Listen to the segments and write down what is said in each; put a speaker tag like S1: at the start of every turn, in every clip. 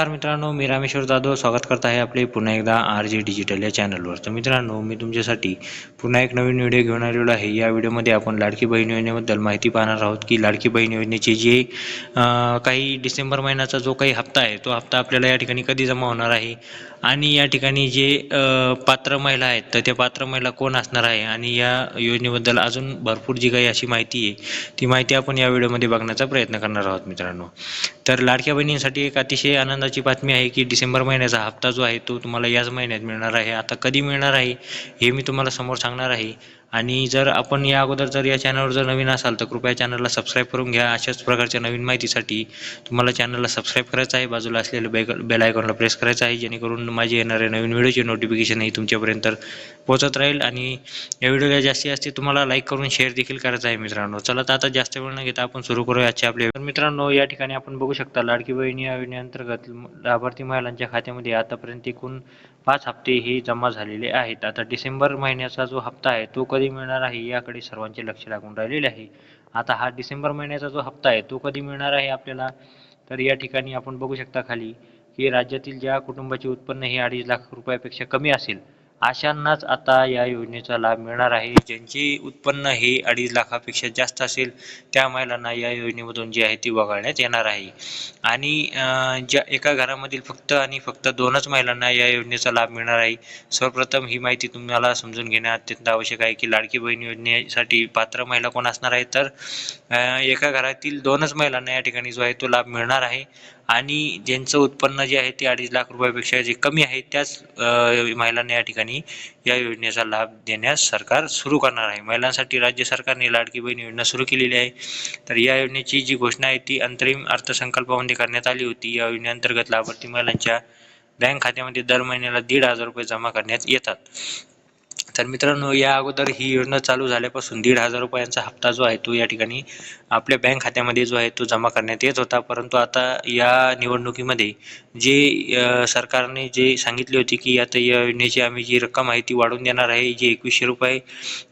S1: नमस्कार मित्रांनो मी रामेश्वर जाधव स्वागत करत आहे आपले पुन्हा एकदा आर जे डिजिटल या चॅनलवर. तर मित्रांनो मी तुमच्यासाठी पुन्हा एक नवीन व्हिडिओ घेऊन आलेलो आहे. या व्हिडिओमध्ये आपण लाडकी बहीण योजनेबद्दल माहिती पाहणार आहोत की लाडकी बहीण योजनेची जे काही डिसेंबर महिन्याचा जो काही हप्ता आहे तो हप्ता आपल्याला या ठिकाणी कधी जमा होणार आहे? आणि या ठिकाणी जे पात्र महिला आहेत तर त्या पात्र महिला कोण असणार आहे? आणि या योजनेबद्दल अजून भरपूर जी काही अशी माहिती आहे ती माहिती आपण या व्हिडिओमध्ये बघण्याचा प्रयत्न करणार आहोत मित्रांनो. तर लाडक्या बहिणींसाठी एक अतिशय आनंदाची बातमी आहे की डिसेंबर महिन्याचा हप्ता जो आहे तो तुम्हाला याच महिन्यात मिळणार आहे. आता कधी मिळणार आहे हे मी तुम्हाला समोर सांगणार आहे. आणि जर आपण या अगोदर जर या चॅनलवर जर नवीन असाल तर कृपया चॅनलला सबस्क्राईब करून घ्या. अशाच प्रकारच्या नवीन माहितीसाठी तुम्हाला चॅनलला सबस्क्राईब करायचं आहे. बाजूला असलेलं बेल बेल आयकॉनला प्रेस करायचं आहे. जेणेकरून माझे येणारे नवीन व्हिडिओचे नोटिफिकेशन ही तुमच्यापर्यंत पोहोचत राहील. आणि या व्हिडिओला जास्तीत जास्त तुम्हाला लाईक करून शेअर देखील करायचं आहे मित्रांनो. चला तर आता जास्त वेळ न घेता आपण सुरू करूया आजचे आपले तर मित्रांनो या ठिकाणी आपण बघू शकता लाडकी बहिणी या योजनेअंतर्गत लाभार्थी महिलांच्या खात्यामध्ये आतापर्यंत एकूण पाच हप्ते हे जमा झालेले आहेत. आता डिसेंबर महिन्याचा जो हप्ता आहे तो कधी मिळणार आहे याकडे सर्वांचे लक्ष लागून राहिलेले आहे. आता हा डिसेंबर महिन्याचा जो हप्ता आहे तो कधी मिळणार आहे आपल्याला? तर या ठिकाणी आपण बघू शकता खाली की राज्यातील ज्या कुटुंबाचे उत्पन्न हे अडीच लाख रुपयापेक्षा कमी असेल अशांनाच आता या योजनेचा लाभ मिळणार आहे. ज्यांचे उत्पन्न हे अडीच लाखापेक्षा जास्त असेल त्या महिलांना या योजनेमधून जी आहे ती वगळण्यात येणार आहे. आणि ज्या एका घरामधील फक्त आणि फक्त दोनच महिलांना या योजनेचा लाभ मिळणार आहे. सर्वप्रथम ही माहिती तुम्हाला समजून घेणे अत्यंत आवश्यक आहे की लाडकी बहीण योजनेसाठी पात्र महिला कोण असणार आहे? तर एका घरातील दोनच महिलांना या ठिकाणी जो आहे तो लाभ मिळणार आहे. आणि ज्यांचं उत्पन्न जे आहे ते अडीच लाख रुपयापेक्षा जे कमी आहे त्याच महिलांना या ठिकाणी या योजनेचा लाभ देण्यास सरकार सुरू करणार आहे. महिलांसाठी राज्य सरकारने लाडकी बहीण योजना सुरू केलेली आहे. तर या योजनेची जी घोषणा आहे ती अंतरिम अर्थसंकल्पामध्ये करण्यात आली होती. या योजनेअंतर्गत लाभार्थी महिलांच्या बँक खात्यामध्ये दर महिन्याला दीड हजार रुपये जमा करण्यात येतात. तर मित्रांनो या अगोदर ही योजना चालू झाल्यापासून दीड हजार रुपयांचा हप्ता जो आहे तो या ठिकाणी आपल्या बँक खात्यामध्ये जो आहे तो जमा करण्यात येत होता. परंतु आता या निवडणुकीमध्ये जे सरकारने जे सांगितले होते की आता या योजनेची आम्ही जी रक्कम आहे ती वाढवून देणार आहे जे एकवीसशे रुपये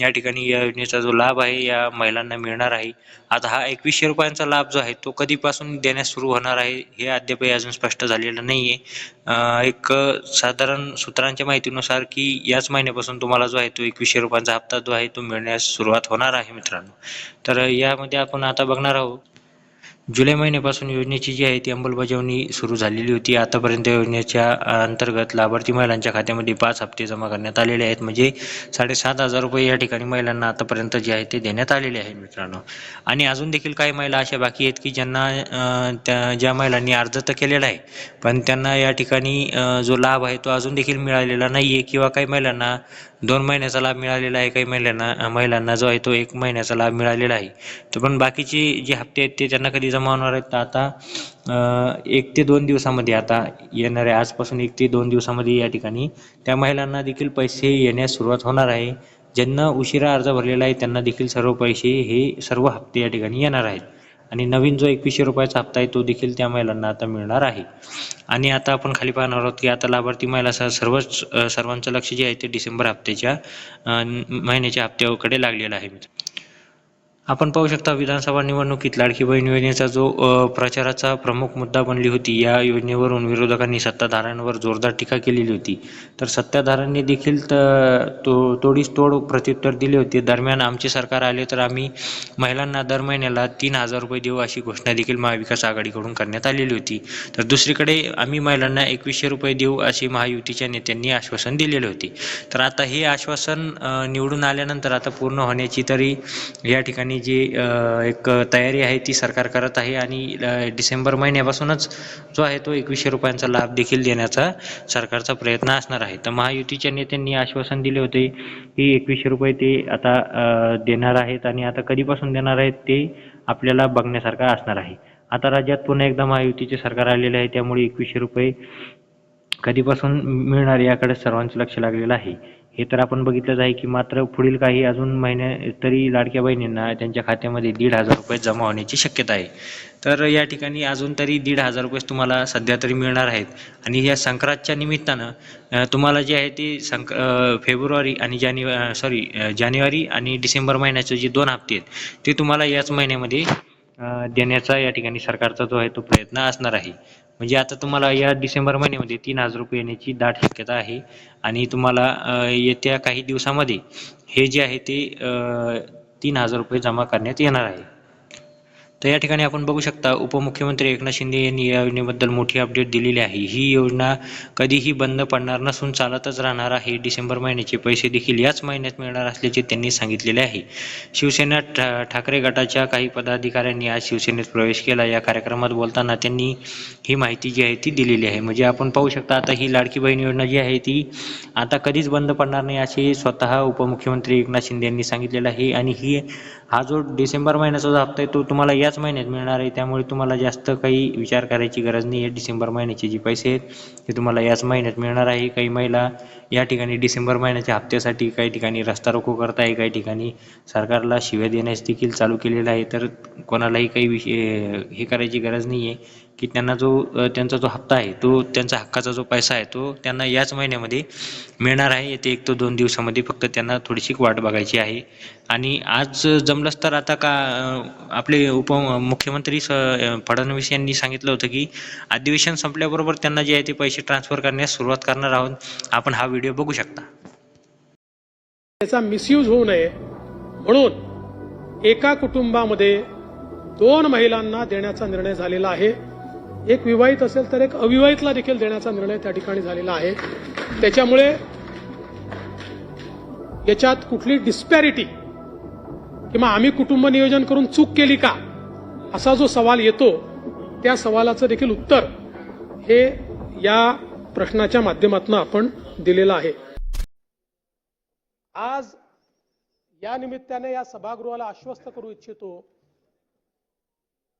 S1: या ठिकाणी या योजनेचा जो लाभ आहे या महिलांना मिळणार आहे. आता हा एकवीसशे रुपयांचा लाभ जो आहे तो कधीपासून देण्यास सुरू होणार आहे हे अद्यापही अजून स्पष्ट झालेलं नाही आहे एक साधारण सूत्रांच्या माहितीनुसार की याच महिन्यापासून तुम्हाला जो आहे तो एकवीसशे रुपयांचा हप्ता जो आहे तो मिळण्यास सुरुवात होणार आहे मित्रांनो. तर यामध्ये आपण आता बघणार आहोत जुलै महिन्यापासून योजनेची जी आहे ती अंमलबजावणी सुरू झालेली होती. आतापर्यंत योजनेच्या अंतर्गत लाभार्थी महिलांच्या खात्यामध्ये पाच हप्ते जमा करण्यात आलेले आहेत. म्हणजे साडेसात हजार रुपये या ठिकाणी महिलांना आतापर्यंत जे आहे ते देण्यात आलेले आहेत मित्रांनो. आणि अजून देखील काही महिला अशा बाकी आहेत की ज्यांना त्या ज्या महिलांनी अर्ज तर केलेला आहे पण त्यांना या ठिकाणी जो लाभ आहे तो अजून देखील मिळालेला नाही आहे किंवा काही महिलांना दोन महिन्याचा लाभ मिळालेला आहे. काही महिलांना महिलांना जो आहे तो एक महिन्याचा लाभ मिळालेला आहे. तर पण बाकीचे जे हप्ते आहेत ते त्यांना कधी जमा होणार आहेत? तर आता एक ते दोन दिवसामध्ये आता येणाऱ्या आजपासून एक ते दोन दिवसामध्ये या ठिकाणी त्या महिलांना देखील पैसे येण्यास सुरुवात होणार आहे. ज्यांना उशिरा अर्ज भरलेला आहे त्यांना देखील सर्व पैसे हे सर्व हप्ते या ठिकाणी येणार आहेत. आणि नवीन जो एकवीसशे रुपयाचा हप्ता आहे तो देखील त्या महिलांना आता मिळणार आहे. आणि आता आपण खाली पाहणार आहोत की आता लाभार्थी महिलासह सर्वच सर्वांचं लक्ष जे आहे ते डिसेंबर हप्त्याच्या महिन्याच्या हप्त्याकडे लागलेलं आहे आपण पाहू शकता विधानसभा निवडणुकीत लाडकी बहीण योजनेचा जो प्रचाराचा प्रमुख मुद्दा बनली होती या योजनेवरून विरोधकांनी सत्ताधाऱ्यांवर जोरदार टीका केलेली होती. तर सत्ताधाऱ्यांनी देखील तो तोडीस तोड प्रत्युत्तर दिले होते. दरम्यान आमचे सरकार आले तर आम्ही महिलांना दर महिन्याला तीन हजार रुपये देऊ अशी घोषणा देखील महाविकास आघाडीकडून करण्यात आलेली होती. तर दुसरीकडे आम्ही महिलांना एकवीसशे रुपये देऊ अशी महायुतीच्या नेत्यांनी आश्वासन दिलेले होते. तर आता हे आश्वासन निवडून आल्यानंतर आता पूर्ण होण्याची तरी या ठिकाणी जी एक तयारी आहे ती सरकार करत आहे आणि डिसेंबर महिन्यापासूनच जो आहे तो एकवीसशे रुपयांचा लाभ देखील देण्याचा सरकारचा प्रयत्न असणार आहे. तर महायुतीच्या नेत्यांनी आश्वासन दिले होते की एकवीसशे रुपये ते आता देणार आहेत आणि आता कधीपासून देणार आहेत ते आपल्याला बघण्यासारखं असणार आहे. आता राज्यात पुन्हा एकदा महायुतीचे सरकार आलेले आहे त्यामुळे एकवीसशे रुपये कधीपासून मिळणार याकडे सर्वांचं लक्ष लागलेलं आहे. हे तर आपण बघितलंच आहे की मात्र पुढील काही अजून महिने तरी लाडक्या बहिणींना त्यांच्या खात्यामध्ये दीड हजार रुपये जमा होण्याची शक्यता आहे. तर या ठिकाणी अजून तरी दीड हजार रुपये तुम्हाला सध्या तरी मिळणार आहेत. आणि या संक्रांतच्या निमित्तानं तुम्हाला जे आहे ते संक फेब्रुवारी आणि जानेवारी सॉरी जानेवारी आणि डिसेंबर महिन्याचे जे दोन हप्ते आहेत ते तुम्हाला याच महिन्यामध्ये देण्याचा या ठिकाणी सरकारचा जो आहे तो प्रयत्न असणार आहे. म्हणजे आता तुम्हाला या डिसेंबर महिन्यामध्ये तीन हजार रुपये येण्याची दाट शक्यता आहे आणि तुम्हाला येत्या काही दिवसामध्ये हे जे आहे ते तीन हजार रुपये जमा करण्यात येणार आहे. तर या ठिकाणी आपण बघू शकता उपमुख्यमंत्री एकनाथ शिंदे यांनी या योजनेबद्दल मोठी अपडेट दिलेली आहे. ही योजना कधीही बंद पडणार नसून चालतच राहणार आहे. डिसेंबर महिन्याचे पैसे देखील याच महिन्यात मिळणार असल्याचे त्यांनी सांगितलेले आहे. शिवसेना ठा ठाकरे गटाच्या काही पदाधिकाऱ्यांनी आज शिवसेनेत प्रवेश केला. या कार्यक्रमात बोलताना त्यांनी ही माहिती जी आहे ती दिलेली आहे. म्हणजे आपण पाहू शकता आता ही लाडकी बहीण योजना जी आहे ती आता कधीच बंद पडणार नाही असे स्वतः उपमुख्यमंत्री एकनाथ शिंदे यांनी सांगितलेलं आहे. आणि ही हा जो डिसेंबर महिन्याचा जो हप्ता आहे तो तुम्हाला याच महिन्यात मिळणार आहे. त्यामुळे तुम्हाला जास्त काही विचार करायची गरज नाही आहे. डिसेंबर महिन्याचे जे पैसे आहेत ते तुम्हाला याच महिन्यात मिळणार आहे. काही महिला या ठिकाणी डिसेंबर महिन्याच्या हप्त्यासाठी काही ठिकाणी रस्ता रोको करत आहे काही ठिकाणी सरकारला शिव्या देण्यास देखील चालू केलेलं आहे. तर कोणालाही काही विषय हे करायची गरज नाही आहे. की त्यांना जो त्यांचा जो हप्ता आहे तो त्यांचा हक्काचा जो पैसा आहे तो त्यांना याच महिन्यामध्ये मिळणार आहे. येते एक तो दोन दिवसामध्ये फक्त त्यांना थोडीशी वाट बघायची आहे. आणि आज जमलंच तर आता का आपले उपमुख्यमंत्री स फडणवीस यांनी सांगितलं होतं की अधिवेशन संपल्याबरोबर त्यांना जे आहे ते पैसे ट्रान्सफर करण्यास सुरुवात करणार आहोत. आपण हा व्हिडिओ बघू शकता.
S2: त्याचा मिसयूज होऊ नये. म्हणून एका कुटुंबामध्ये दोन महिलांना देण्याचा निर्णय झालेला आहे. एक विवाहित असेल तर एक अविवाहितला देखील देण्याचा निर्णय त्या ठिकाणी झालेला आहे. त्याच्यामुळे याच्यात कुठली डिस्पॅरिटी किंवा आम्ही कुटुंब नियोजन करून चूक केली का असा जो सवाल येतो त्या सवालाचं देखील उत्तर हे या प्रश्नाच्या माध्यमातून आपण दिलेलं आहे. आज या निमित्ताने या सभागृहाला आश्वस्त करू इच्छितो.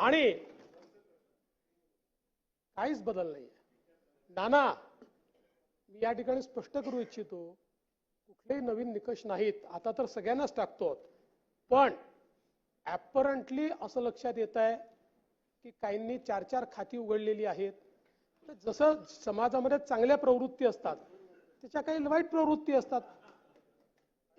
S2: आणि काहीच बदल नाही नाना मी या ठिकाणी स्पष्ट करू इच्छितो कुठलेही नवीन निकष नाहीत. आता तर सगळ्यांनाच टाकतो. पण ॲपरंटली असं लक्षात येत आहे की काहींनी चार चार खाती उघडलेली आहेत. तर जसं समाजामध्ये चांगल्या प्रवृत्ती असतात त्याच्या काही वाईट प्रवृत्ती असतात.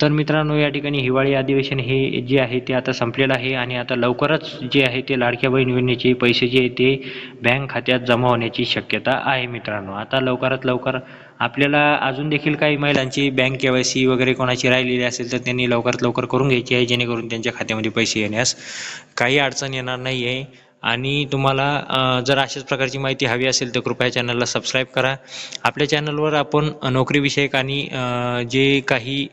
S1: तर मित्रांनो या ठिकाणी हिवाळी अधिवेशन हे जे आहे ते आता संपलेलं आहे आणि आता लवकरच जे आहे ते लाडक्या बहीण योजनेचे पैसे जे आहे ते बँक खात्यात जमा होण्याची शक्यता आहे मित्रांनो. आता लवकरात लवकर आपल्याला अजून देखील काही महिलांची बँक के वाय सी वगैरे कोणाची राहिलेली असेल तर त्यांनी लवकरात लवकर करून घ्यायची आहे जेणेकरून त्यांच्या खात्यामध्ये पैसे येण्यास काही अडचण येणार नाही आहे आणि तुम्हाला जर अशाच प्रकारची माहिती हवी असेल तर कृपया चॅनलला सबस्क्राईब करा. आपल्या चॅनलवर आपण नोकरीविषयक आणि जे काही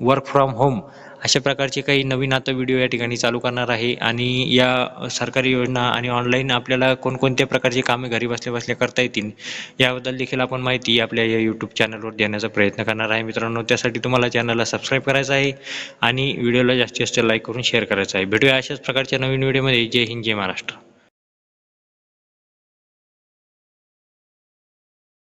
S1: वर्क फ्रॉम होम अशा प्रकारचे काही नवीन आता व्हिडिओ या ठिकाणी चालू करणार आहे. आणि या सरकारी योजना आणि ऑनलाईन आपल्याला कोणकोणत्या प्रकारची कामे घरी बसल्या बसल्या करता येतील याबद्दल देखील आपण माहिती आपल्या या यूट्यूब चॅनलवर देण्याचा प्रयत्न करणार आहे. मित्रांनो त्यासाठी तुम्हाला चॅनलला सबस्क्राईब करायचं आहे आणि व्हिडिओला जास्तीत जास्त लाईक करून शेअर करायचं आहे. भेटूया अशाच प्रकारच्या नवीन व्हिडिओमध्ये जय हिंद जय महाराष्ट्र.